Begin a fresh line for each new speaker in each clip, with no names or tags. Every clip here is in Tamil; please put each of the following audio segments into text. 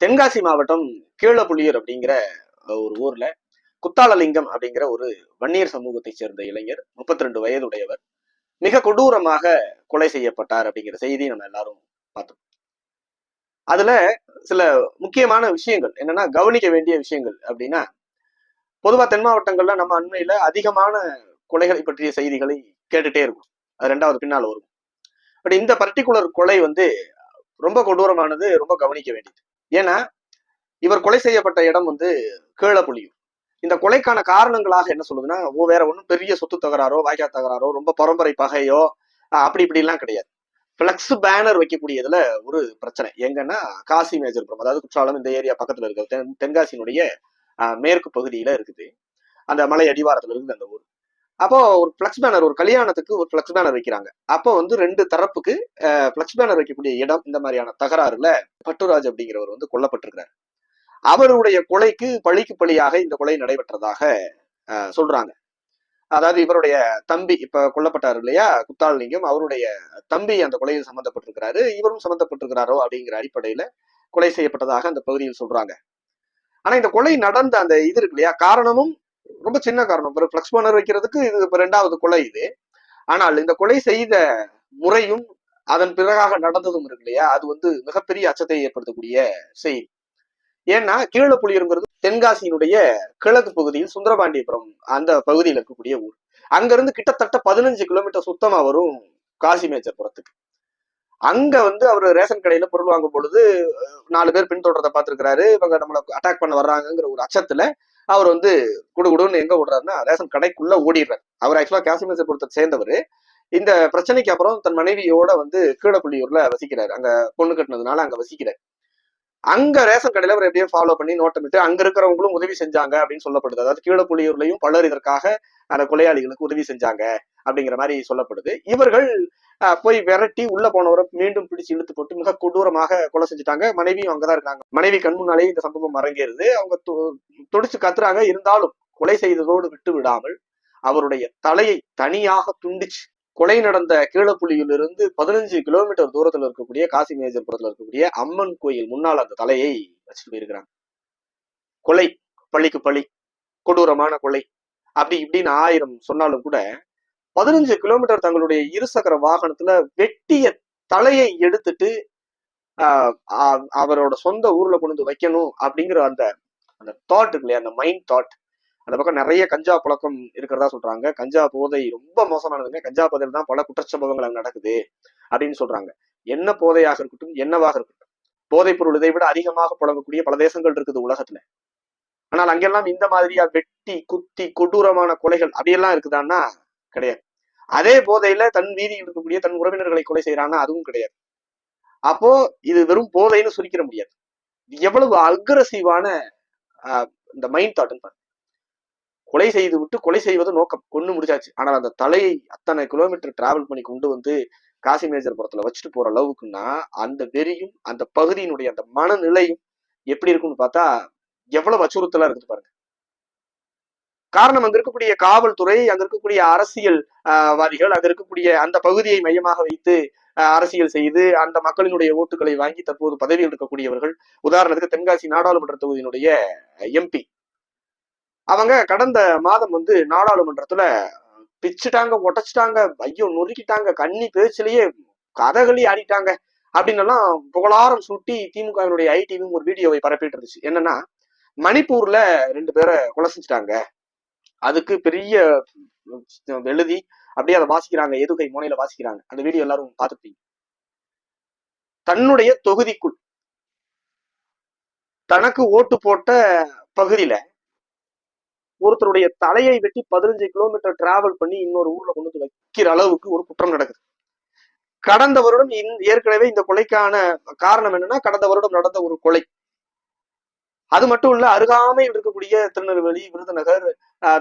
தென்காசி மாவட்டம் கீழப்புலியூர் அப்படிங்கிற ஒரு ஊர்ல குத்தாலலிங்கம் அப்படிங்கிற ஒரு வன்னியர் சமூகத்தை சேர்ந்த இளைஞர் முப்பத்தி ரெண்டு வயதுடையவர் மிக கொடூரமாக கொலை செய்யப்பட்டார் அப்படிங்கிற செய்தி நம்ம எல்லாரும் பார்த்தோம். அதுல சில முக்கியமான விஷயங்கள் என்னன்னா கவனிக்க வேண்டிய விஷயங்கள் அப்படின்னா பொதுவா தென் மாவட்டங்கள்ல நம்ம அண்மையில அதிகமான கொலைகளை பற்றிய செய்திகளை கேட்டுட்டே இருக்கும். அது ரெண்டாவது பின்னால் வரும். பட் இந்த பர்டிகுலர் கொலை வந்து ரொம்ப கொடூரமானது ரொம்ப கவனிக்க வேண்டியது. ஏன்னா இவர் கொலை செய்யப்பட்ட இடம் வந்து கீழப்புலியூர் இந்த கொலைக்கான காரணங்களாக என்ன சொல்லுதுன்னா ஓ வேற ஒன்றும் பெரிய சொத்து தகராறோ வாய்க்கா தகராறோ ரொம்ப பரம்பரை பகையோ அப்படி இப்படிலாம் கிடையாது. ஃப்ளக்ஸ் பேனர் வைக்கக்கூடியதுல ஒரு பிரச்சனை. எங்கன்னா காசி மேஜர்புரம் அதாவது குற்றாலம் இந்த ஏரியா பக்கத்துல இருக்கிறது தென் தென்காசியினுடைய மேற்கு பகுதியில இருக்குது. அந்த மலை அடிவாரத்துல இருக்குது அந்த ஊர். அப்போ ஒரு ஃபிளக்ஸ் பேனர் ஒரு கல்யாணத்துக்கு ஒரு பிளக்ஸ் பேனர் வைக்கிறாங்க. அப்போ வந்து ரெண்டு தரப்புக்கு ஃபிளக்ஸ் பேனர் வைக்கக்கூடிய இடம் இந்த மாதிரியான தகராறுல பட்டுராஜ் அப்படிங்கிறவர் வந்து கொல்லப்பட்டிருக்கிறார். அவருடைய கொலைக்கு பழிக்கு பழியாக இந்த கொலை நடைபெற்றதாக சொல்றாங்க. அதாவது இவருடைய தம்பி இப்ப கொல்லப்பட்டார் இல்லையா? குத்தாலிங்கம். அவருடைய தம்பி அந்த கொலையில் சம்மந்தப்பட்டிருக்கிறாரு இவரும் சம்பந்தப்பட்டிருக்கிறாரோ அப்படிங்கிற அடிப்படையில கொலை செய்யப்பட்டதாக அந்த பகுதியில் சொல்றாங்க. ஆனா இந்த கொலை நடந்த அந்த இது இருக்கு இல்லையா? காரணமும் ரொம்ப சின்ன காரணம். ஒரு ஃப்ளக்ஸ் பேனர் வைக்கிறதுக்கு இது இப்போ ரெண்டாவது கொலை இது. ஆனால் இந்த கொலை செய்த முறையும் அதன் பிறகாக நடந்ததும் இருக்கு இல்லையா? அது வந்து மிகப்பெரிய அச்சத்தை ஏற்படுத்தக்கூடிய செய்தி ஏன்னா கீழப்புலியூருங்கிறது தென்காசியினுடைய கிழக்கு பகுதியில் சுந்தரபாண்டியபுரம் அந்த பகுதியில் இருக்கக்கூடிய ஊர். அங்கிருந்து கிட்டத்தட்ட பதினஞ்சு கிலோமீட்டர் சுத்தமா வரும் காசி மேச்சர்புரத்துக்கு அங்க வந்து அவர் ரேஷன் கடையில பொருள் வாங்கும் பொழுது நாலு பேர் பின்தொடர்றதை பார்த்திருக்கிறாரு. இவங்க நம்மளை அட்டாக் பண்ண வர்றாங்கங்கிற ஒரு அச்சத்துல அவர் வந்து குடு குடுன்னு எங்க ஓடுறாருன்னா ரேஷன் கடைக்குள்ள ஓடிடுறாரு. அவர் ஆக்சுவலா காசி பொறுத்த சேர்ந்தவர். இந்த பிரச்சனைக்கு அப்புறம் தன் மனைவியோட வந்து கீழப்புள்ளியூர்ல வசிக்கிறாரு. அங்க பொண்ணு கட்டினதுனால அங்க வசிக்கிறாரு. அங்க ரேஷன் கடையில அவர் எப்படியோ ஃபாலோ பண்ணி நோட்டமிட்டு அங்க இருக்கிறவங்களும் உதவி செஞ்சாங்க அப்படின்னு சொல்லப்படுது. அதாவது கீழப்புள்ளியூர்லயும் பலர் இதற்காக அந்த கொலையாளிகளுக்கு உதவி செஞ்சாங்க. அப்படிங்கிற மாதிரி சொல்லப்படுது. இவர்கள் போய் விரட்டி உள்ள போனவரை மீண்டும் பிடிச்சு இழுத்து போட்டு மிக கொடூரமாக கொலை செஞ்சுட்டாங்க. மனைவியும் அங்கதான் இருக்காங்க. மனைவி கண் முன்னாலேயே இந்த சம்பவம் அரங்கேறுது. அவங்க து- துடிச்சு கத்துறாங்க. இருந்தாலும் கொலை செய்ததோடு விட்டு விடாமல் அவருடைய தலையை தனியாக துண்டிச்சு கொலை நடந்த கீழப்புலியிலிருந்து பதினஞ்சு கிலோமீட்டர் தூரத்துல இருக்கக்கூடிய காசி மேஜர்புரத்துல இருக்கக்கூடிய அம்மன் கோயில் முன்னால் அந்த தலையை வச்சுட்டு போயிருக்கிறாங்க. கொலை பழிக்கு பழி கொடூரமான கொலை. அப்படி இப்படின்னு ஆயிரம் சொன்னாலும் கூட பதினஞ்சு கிலோமீட்டர் தங்களுடைய இருசக்கர வாகனத்துல வெட்டிய தலையை எடுத்துட்டு ஆஹ் அவரோட சொந்த ஊர்ல கொண்டு வந்து வைக்கணும் அப்படிங்கிற அந்த அந்த தாட் இருக்கு இல்லையா அந்த மைண்ட் தாட் அந்த பக்கம் நிறைய கஞ்சா புழக்கம் இருக்கிறதா சொல்றாங்க. கஞ்சா போதை ரொம்ப மோசமானதுங்க. கஞ்சா போதையில் தான் பல குற்றச்சம்பவங்கள் அங்கே நடக்குது அப்படின்னு சொல்றாங்க. என்ன போதையாக இருக்கட்டும் என்னவாக இருக்கட்டும். போதைப் பொருள் இதை விட அதிகமாக புழங்கக்கூடிய பல தேசங்கள் இருக்குது உலகத்துல. ஆனால் அங்கெல்லாம் இந்த மாதிரியா வெட்டி குத்தி கொடூரமான கொலைகள் அப்படியெல்லாம் இருக்குதான்னா கிடையாது. அதே போதையில தன் வீதியில் இருக்கக்கூடிய தன் உறவினர்களை கொலை செய்யறாங்க அதுவும் கிடையாது. அப்போ இது வெறும் போதைன்னு சுருக்கிட முடியாது. எவ்வளவு அக்ரஸிவான இந்த மைண்ட் தாட்னு கொலை செய்து விட்டு கொலை செய்வது நோக்கம். கொண்டு முடிச்சாச்சு. ஆனால் அந்த தலையை அத்தனை கிலோமீட்டர் டிராவல் பண்ணி கொண்டு வந்து காசி மேஜர்புரத்துல வச்சுட்டு போற அளவுக்குன்னா அந்த வெறியும் அந்த பகுதியினுடைய அந்த மனநிலையும் எப்படி இருக்கும்னு பார்த்தா எவ்வளவு அச்சுறுத்தலா இருக்குது பாருங்க. காரணம் அங்க இருக்கக்கூடிய காவல்துறை அங்க இருக்கக்கூடிய அரசியல் வாதிகள் அங்க இருக்கக்கூடிய அந்த பகுதியை மையமாக வைத்து அரசியல் செய்து அந்த மக்களினுடைய ஓட்டுகளை வாங்கி தற்போது பதவியில் இருக்கக்கூடியவர்கள் உதாரணத்துக்கு தென்காசி நாடாளுமன்ற தொகுதியினுடைய எம்பி அவங்க கடந்த மாதம் வந்து நாடாளுமன்றத்துல பிச்சுட்டாங்க உடைச்சிட்டாங்க ஐயோ நொறுக்கிட்டாங்க கண்ணி பேச்சிலேயே கதகளி ஆடிட்டாங்க அப்படின்னு எல்லாம் புகழாரம் சுட்டி திமுகவினுடைய ஐடிவியும் ஒரு வீடியோவை பரப்பிட்டு இருந்துச்சு. என்னன்னா மணிப்பூர்ல ரெண்டு பேரை கொலை செஞ்சுட்டாங்க. அதுக்கு பெரிய எழுதி அப்படியே அதை வாசிக்கிறாங்க எதுகை முனையில வாசிக்கிறாங்க. அந்த வீடியோ எல்லாரும் பார்த்துப்பீங்க தன்னுடைய தொகுதிக்குள் தனக்கு ஓட்டு போட்ட பகுதியில ஒருத்தருடைய தலையை வெட்டி பதினஞ்சு கிலோமீட்டர் டிராவல் பண்ணி இன்னொரு ஊர்ல கொண்டு வந்து வைக்கிற அளவுக்கு ஒரு குற்றம் நடக்குது. கடந்த வருடம் ஏற்கனவே இந்த கொலைக்கான காரணம் என்னன்னா கடந்த வருடம் நடந்த ஒரு கொலை. அது மட்டும் இல்ல அருகாமையில் இருக்கக்கூடிய திருநெல்வேலி விருதுநகர்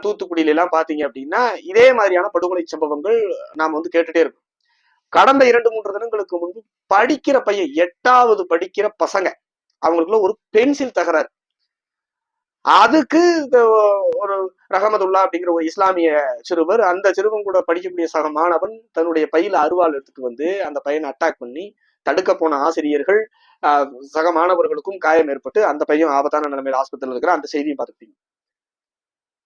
தூத்துக்குடியில எல்லாம் பாத்தீங்க அப்படின்னா இதே மாதிரியான படுகொலை சம்பவங்கள் நாம வந்து கேட்டுட்டே இருக்கோம். கடந்த இரண்டு மூன்று தினங்களுக்கு முன்பு படிக்கிற பையன் எட்டாவது படிக்கிற பசங்க அவங்களுக்குள்ள ஒரு பென்சில் தகராறு. அதுக்கு இந்த ஒரு ரஹமதுல்லா அப்படிங்கிற ஒரு இஸ்லாமிய சிறுவர் அந்த சிறுவன் கூட படிக்கக்கூடிய சக மாணவன் தன்னுடைய பையில அருவாள் எடுத்துட்டு வந்து அந்த பையனை அட்டாக் பண்ணி தடுக்க போன ஆசிரியர்கள் சக மாணவர்களுக்கும் காயம் ஏற்பட்டு அந்த பையன் ஆபத்தான நிலைமையில ஆஸ்பத்திரியில் இருக்கிற அந்த செய்தியும் பார்த்துக்கிட்டீங்க.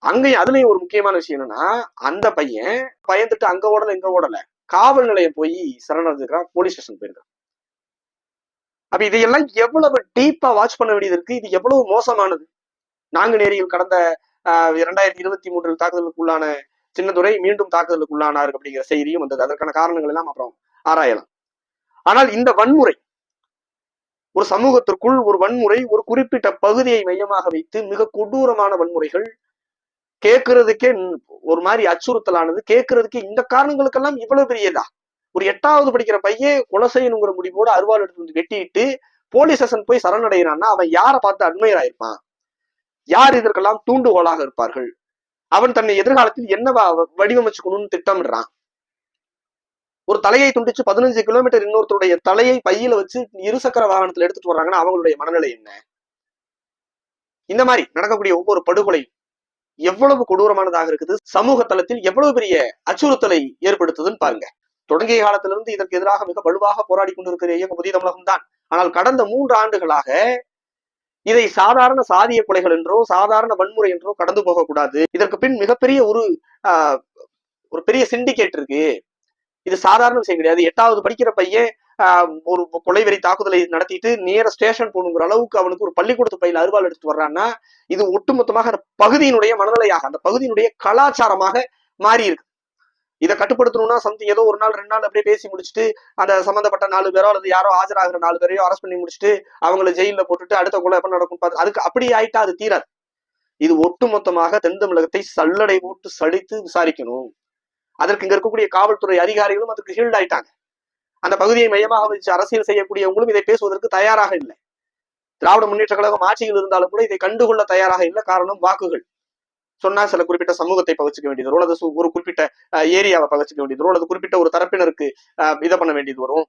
அங்கேயும் அதுலயும் ஒரு முக்கியமான விஷயம் என்னன்னா அந்த பையன் பயந்துட்டு அங்க ஓடல இங்க ஓடல. காவல் நிலையம் போய் சரணடைஞ்சிருக்கிறான். போலீஸ் ஸ்டேஷன் போயிருக்கான். அப்ப இதையெல்லாம் எவ்வளவு டீப்பா வாட்ச் பண்ண வேண்டியது இருக்கு? இது எவ்வளவு மோசமானது? நாங்குநேரியில் கடந்த ஆஹ், இரண்டாயிரத்தி இருபத்தி மூன்றில் தாக்குதலுக்குள்ளான சின்னதுரை மீண்டும் தாக்குதலுக்குள்ளானார் அப்படிங்கிற செய்தியும் வந்தது. அதற்கான காரணங்கள் எல்லாம் அப்புறம் ஆராயலாம். ஆனால் இந்த வன்முறை ஒரு சமூகத்திற்குள் ஒரு வன்முறை ஒரு குறிப்பிட்ட பகுதியை மையமாக வைத்து மிக கொடூரமான வன்முறைகள் கேட்கறதுக்கே ஒரு மாதிரி அச்சுறுத்தலானது. கேட்கறதுக்கே இந்த காரணங்களுக்கெல்லாம் இவ்வளவு பெரியதா? ஒரு எட்டாவது படிக்கிற பையன் கொலை செய்யணுங்கிற முடிவோட அருவாள் எடுத்து வந்து வெட்டிட்டு போலீஸ் ஸ்டேஷன் போய் சரணடைகிறான்னா அவன் யாரை பார்த்து அட்மையர் ஆயிருப்பான் யார் இதற்கெல்லாம் தூண்டுகோலாக இருப்பார்கள்? அவன் தன்னை எதிர்காலத்தில் என்னவா வடிவமைச்சுக்கணும்னு திட்டமிடுறான்? ஒரு தலையை துண்டிச்சு பதினஞ்சு கிலோமீட்டர் இன்னொருத்தருடைய தலையை பையில வச்சு இருசக்கர வாகனத்துல எடுத்துட்டு வர்றாங்கன்னா அவங்களுடைய மனநிலை என்ன? இந்த மாதிரி நடக்கக்கூடிய ஒவ்வொரு படுகொலையும் எவ்வளவு கொடூரமானதாக இருக்குது? சமூக தளத்தில் எவ்வளவு பெரிய அச்சுறுத்தலை ஏற்படுத்துதுன்னு பாருங்க. தொடங்கிய காலத்திலிருந்து இதற்கு எதிராக மிக வலுவாக போராடி கொண்டிருக்கிற இயக்கம் புதிய தமிழகம் தான். ஆனால் கடந்த மூன்று ஆண்டுகளாக இதை சாதாரண சாதிய கொலைகள் என்றோ சாதாரண வன்முறை என்றோ கடந்து போகக்கூடாது. இதற்கு பின் மிகப்பெரிய ஒரு ஒரு பெரிய சிண்டிகேட் இருக்கு. இது சாதாரண விஷயம் கிடையாது. எட்டாவது படிக்கிற பையன் ஆஹ், ஒரு கொலைவெறி தாக்குதலை நடத்திட்டு நேர ஸ்டேஷன் போகணுங்கிற அளவுக்கு அவனுக்கு ஒரு பள்ளிக்கூடத்து பையில அருவாள் எடுத்துட்டு வர்றான்னா இது ஒட்டுமொத்தமாக அந்த பகுதியினுடைய மனநிலையாக அந்த பகுதியினுடைய கலாச்சாரமாக மாறி இருக்கு இதை கட்டுப்படுத்தணும்னா சம்திங் ஏதோ ஒரு நாள் ரெண்டு நாள் அப்படியே பேசி முடிச்சுட்டு அந்த சம்பந்தப்பட்ட நாலு பேரோ அல்லது யாரோ ஆஜராகிற நாலு பேரையோ அரெஸ்ட் பண்ணி முடிச்சுட்டு அவங்கள ஜெயில போட்டுட்டு அடுத்த கொலை எப்ப நடக்கும் பார்த்து அதுக்கு அப்படி ஆயிட்டா அது தீராது. இது ஒட்டுமொத்தமாக தென் தமிழகத்தை சல்லடை போட்டு சடித்து விசாரிக்கணும். அதற்கு இங்க இருக்கக்கூடிய காவல்துறை அதிகாரிகளும் அதுக்கு ஹீல்ட் ஆயிட்டாங்க. அந்த பகுதியை மையமாக வச்சு அரசியல் செய்யக்கூடியவங்களும் இதை பேசுவதற்கு தயாராக இல்லை. திராவிட முன்னேற்ற கழகம் ஆட்சியில் இருந்தாலும் கூட இதை கண்டுகொள்ள தயாராக இல்லை. காரணம் வாக்குகள். சொன்னா சில குறிப்பிட்ட சமூகத்தை பகிச்சுக்க வேண்டியது வரும். அல்லது ஒரு குறிப்பிட்ட ஏரியாவை பகிச்சுக்க வேண்டியது வரும். அல்லது குறிப்பிட்ட ஒரு தரப்பினருக்கு இதை பண்ண வேண்டியது வரும்.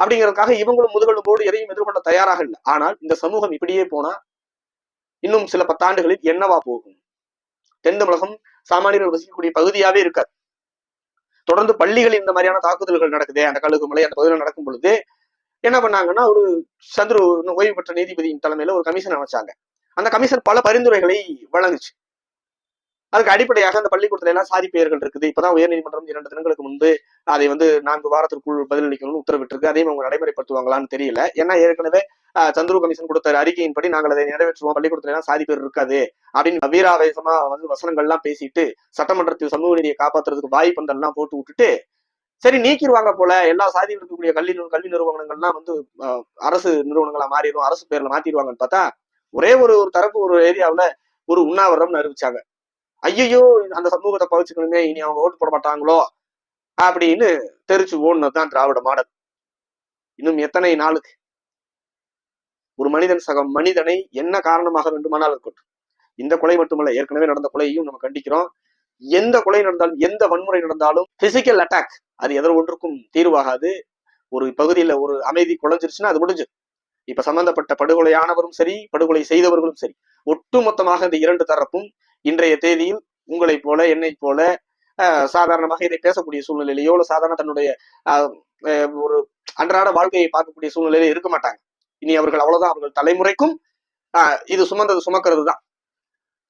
அப்படிங்கிறதுக்காக இவங்களும் முதுகலும் போடு எதையும் எதிர்கொள்ள தயாராக இல்லை. ஆனால் இந்த சமூகம் இப்படியே போனா இன்னும் சில பத்தாண்டுகளில் என்னவா போகும்? தென் தமிழகம் சாமானியர்கள் வசிக்கக்கூடிய பகுதியாவே இருக்காது. தொடர்ந்து பள்ளிகளில் இந்த மாதிரியான தாக்குதல்கள் நடக்குது அந்த கழுகுமலை அந்த பகுதியில் நடக்கும் பொழுது என்ன பண்ணாங்கன்னா ஒரு சந்துரு ஓய்வு பெற்ற நீதிபதியின் தலைமையில ஒரு கமிஷன் அமைச்சாங்க. அந்த கமிஷன் பல பரிந்துரைகளை வழங்குச்சு. அதுக்கு அடிப்படையாக அந்த பள்ளிக்கூடத்துல எல்லாம் சாதி பெயர்கள் இருக்குது. இப்பதான் உயர்நீதிமன்றம் இரண்டு தினங்களுக்கு முன்பு அதை வந்து நான்கு வாரத்திற்குள் பதிலளிக்கணும்னு உத்தரவிட்டிருக்கு. அதையும் அவங்க நடைமுறைப்படுத்துவாங்களான்னு தெரியல. ஏன்னா ஏற்கனவே ஆஹ், சந்துரு கமிஷன் கொடுத்த அறிக்கையின்படி நாங்கள் அதை நிறைவேற்றுவோம். பள்ளிக்கூடத்துல எல்லாம் சாதி பேர் இருக்காது அப்படின்னு வீராவேசமா வந்து வசனங்கள்லாம் பேசிட்டு சட்டமன்றத்தில் சமூக நீதியை காப்பாத்துறதுக்கு வாய் பந்தல்லாம் போட்டு விட்டுட்டு சரி நீக்கிடுவாங்க போல. எல்லா சாதியில் இருக்கக்கூடிய கல்வி கல்வி நிறுவனங்கள்லாம் வந்து அரசு நிறுவனங்களா மாறிடும். அரசு பேர்ல மாத்திடுவாங்கன்னு பார்த்தா ஒரே ஒரு ஒரு தரப்பு ஒரு ஏரியாவுல ஒரு உண்ணாவிரதம்னு அறிவிச்சாங்க. ஐயையோ அந்த சமூகத்தை பகிச்சுக்கணுமே இனி அவங்க ஓட்டு போட மாட்டாங்களோ? அப்படின்னு தெரிச்சு ஓடுனதுதான் திராவிட மாடல். இன்னும் எத்தனை நாளுக்கு? ஒரு மனிதன் சக மனிதனை என்ன காரணமாக வேண்டுமானால் இருக்கட்டும். இந்த கொலை மட்டுமல்ல ஏற்கனவே நடந்த கொலையையும் நம்ம கண்டிக்கிறோம். எந்த கொலை நடந்தாலும் எந்த வன்முறை நடந்தாலும் பிசிக்கல் அட்டாக் அது எதோ ஒன்றுக்கும் தீர்வாகாது. ஒரு பகுதியில ஒரு அமைதி குழஞ்சிருச்சுன்னா அது முடிஞ்சு. இப்ப சம்பந்தப்பட்ட படுகொலையானவரும் சரி படுகொலை செய்தவர்களும் சரி. ஒட்டுமொத்தமாக இந்த இரண்டு தரப்பும் இன்றைய தேதியில் உங்களைப் போல என்னைப் போல அஹ், சாதாரணமாக இதை பேசக்கூடிய சூழ்நிலையில இல்ல சாதாரண தன்னுடைய ஒரு அன்றாட வாழ்க்கையை பார்க்கக்கூடிய சூழ்நிலையில இருக்க மாட்டாங்க. இனி அவர்கள் அவ்வளவுதான் அவர்கள் தலைமுறைக்கும் ஆஹ், இது சுமந்தது சுமக்கிறது தான்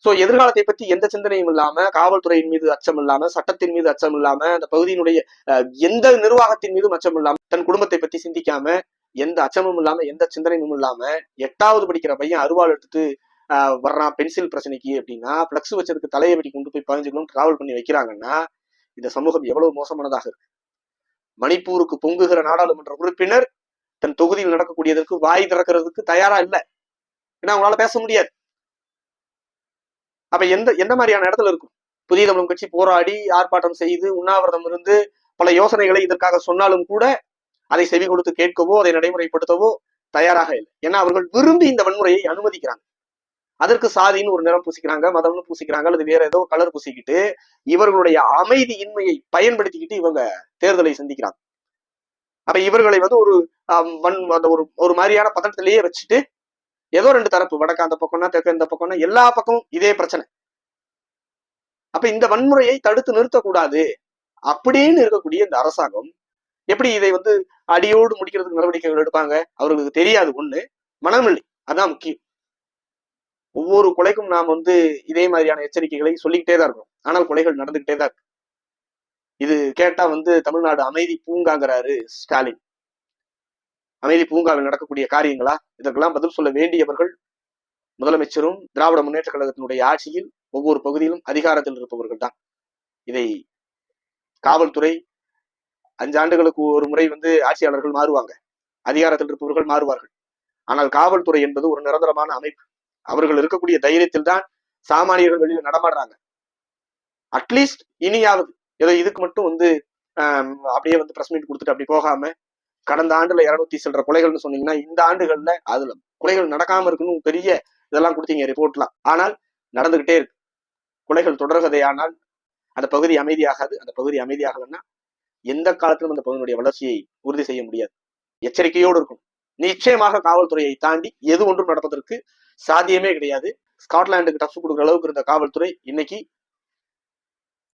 சோ எதிர்காலத்தை பத்தி எந்த சிந்தனையும் இல்லாம காவல்துறையின் மீது அச்சம் இல்லாம சட்டத்தின் மீது அச்சம் இல்லாம அந்த பகுதியினுடைய எந்த நிர்வாகத்தின் மீதும் அச்சம் இல்லாம தன் குடும்பத்தை பத்தி சிந்திக்காம எந்த அச்சமும் இல்லாம எந்த சிந்தனையும் இல்லாம எட்டாவது படிக்கிற பையன் அருவாள் எடுத்துட்டு வர்றான் பென்சில் பிரச்சனைக்கு அப்படின்னா ஃப்ளக்ஸ் வச்சதுக்கு தலையை வெட்டி கொண்டு போய் பதினஞ்சு கிலோமீட்டர் டிராவல் பண்ணி வைக்கிறாங்கன்னா இந்த சமூகம் எவ்வளவு மோசமானதாக இருக்கு. மணிப்பூருக்கு பொங்குகிற நாடாளுமன்ற உறுப்பினர் தன் தொகுதியில் நடக்கக்கூடியதற்கு வாய் திறக்கிறதுக்கு தயாரா இல்ல. ஏன்னா அவங்களால பேச முடியாது. அப்ப எந்த எந்த மாதிரியான இடத்துல இருக்கும்? புதிய தமிழ் கட்சி போராடி ஆர்ப்பாட்டம் செய்து உண்ணாவிரதம் இருந்து பல யோசனைகளை இதற்காக சொன்னாலும் கூட அதை செவி கொடுத்து கேட்கவோ அதை நடைமுறைப்படுத்தவோ தயாராக இல்லை. ஏன்னா அவர்கள் விரும்பி இந்த வன்முறையை அனுமதிக்கிறாங்க. அதற்கு சாதின்னு ஒரு நிறம் பூசிக்கிறாங்க மதம்னு பூசிக்கிறாங்க அல்லது வேற ஏதோ கலர் பூசிக்கிட்டு இவர்களுடைய அமைதி இன்மையை பயன்படுத்திக்கிட்டு இவங்க தேர்தலை சந்திக்கிறாங்க. அப்ப இவர்களை வந்து ஒரு மண் அந்த ஒரு ஒரு மாதிரியான பதட்டத்திலேயே வச்சுட்டு ஏதோ ரெண்டு தரப்பு வடக்கு அந்த பக்கம்னா தெற்கு இந்த பக்கம்னா எல்லா பக்கமும் இதே பிரச்சனை. அப்ப இந்த வன்முறையை தடுத்து நிறுத்தக்கூடாது அப்படின்னு இருக்கக்கூடிய இந்த அரசாங்கம் எப்படி இதை வந்து அடியோடு முடிக்கிறதுக்கு நடவடிக்கைகள் எடுப்பாங்க? அவர்களுக்கு தெரியாது ஒண்ணு மனமில்லை. அதான் முக்கியம். ஒவ்வொரு கொலைக்கும் நாம் வந்து இதே மாதிரியான எச்சரிக்கைகளை சொல்லிக்கிட்டே தான் இருக்கோம். ஆனால் கொலைகள் நடந்துகிட்டே தான் இருக்கு. இது கேட்டா வந்து தமிழ்நாடு அமைதி பூங்காங்கிறாரு ஸ்டாலின். அமைதி பூங்காவில் நடக்கக்கூடிய காரியங்களா? இதற்கெல்லாம் பதில் சொல்ல வேண்டியவர்கள் முதலமைச்சரும் திராவிட முன்னேற்ற கழகத்தினுடைய ஆட்சியில் ஒவ்வொரு பகுதியிலும் அதிகாரத்தில் இருப்பவர்கள் தான். இதை காவல்துறை அஞ்சாண்டுகளுக்கு ஒரு முறை வந்து ஆட்சியாளர்கள் மாறுவாங்க. அதிகாரத்தில் இருப்பவர்கள் மாறுவார்கள். ஆனால் காவல்துறை என்பது ஒரு நிரந்தரமான அமைப்பு. அவர்கள் இருக்கக்கூடிய தைரியத்தில் தான் சாமானியர்கள் வெளியில நடமாடுறாங்க. அட்லீஸ்ட் இனியாவது ஏதோ இதுக்கு மட்டும் வந்து அப்படியே வந்து பிரஸ் மீட் கொடுத்துட்டு அப்படி போகாம கடந்த ஆண்டுல இருநூத்தி சில்லற கொலைகள்னு சொன்னீங்கன்னா இந்த ஆண்டுகள்ல அதுல கொலைகள் நடக்காம இருக்குன்னு பெரிய இதெல்லாம் கொடுத்தீங்க ரிப்போர்ட்லாம். ஆனால் நடந்துகிட்டே இருக்கு. கொலைகள் தொடர்கதையானால் அந்த பகுதி அமைதியாகாது. அந்த பகுதி அமைதியாகலன்னா எந்த காலத்திலும் அந்த பகுதியினுடைய வளர்ச்சியை உறுதி செய்ய முடியாது. எச்சரிக்கையோடு இருக்கும் நிச்சயமாக காவல்துறையை தாண்டி எது ஒன்றும் நடப்பதற்கு சாத்தியமே கிடையாது. ஸ்காட்லாண்டுக்கு டஃப் கொடுக்குற அளவுக்கு இருந்த காவல்துறை இன்னைக்கு